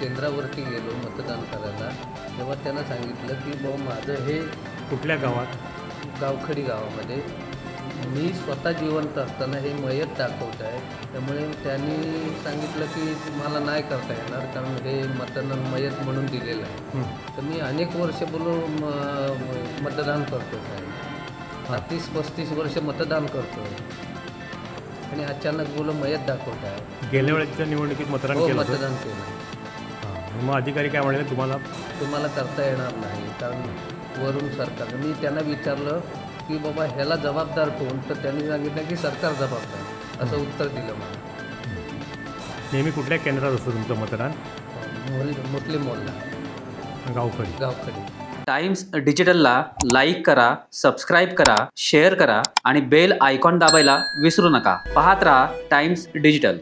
केंद्रावरती गेलो मतदान करायला तेव्हा त्यांना सांगितलं की भाऊ माझं हे कुठल्या गावात? गावखडी गावामध्ये. मी स्वतः जिवंत असताना हे मयत दाखवत आहे. त्यामुळे त्यांनी सांगितलं की तुम्हाला नाही करता येणार कारण हे मतदान मयत म्हणून दिलेलं आहे. तर मी अनेक वर्ष बोलून मतदान करतो आहे तीस पस्तीस वर्ष मतदान करतो आणि अचानक बोलून मयत दाखवत आहे. गेल्या वेळेच्या निवडणुकीत मतदान हो मतदान केलं. मग अधिकारी काय म्हणाले तुम्हाला? तुम्हाला करता येणार नाही कारण वरून सरकार मी त्यांना विचारलं की बाबा ह्याला जबाबदार कोण? तर त्यांनी सांगितलं की सरकार जबाबदार असं उत्तर दिलं मला. नेहमी कुठल्या केंद्रात असतं तुमचं मतदान? मोल मुस्लिम मोल्ला गावकरी. गावकडे टाइम्स डिजिटलला लाईक करा सबस्क्राईब करा शेअर करा आणि बेल आयकॉन दाबायला विसरू नका. पाहत रहा टाइम्स डिजिटल.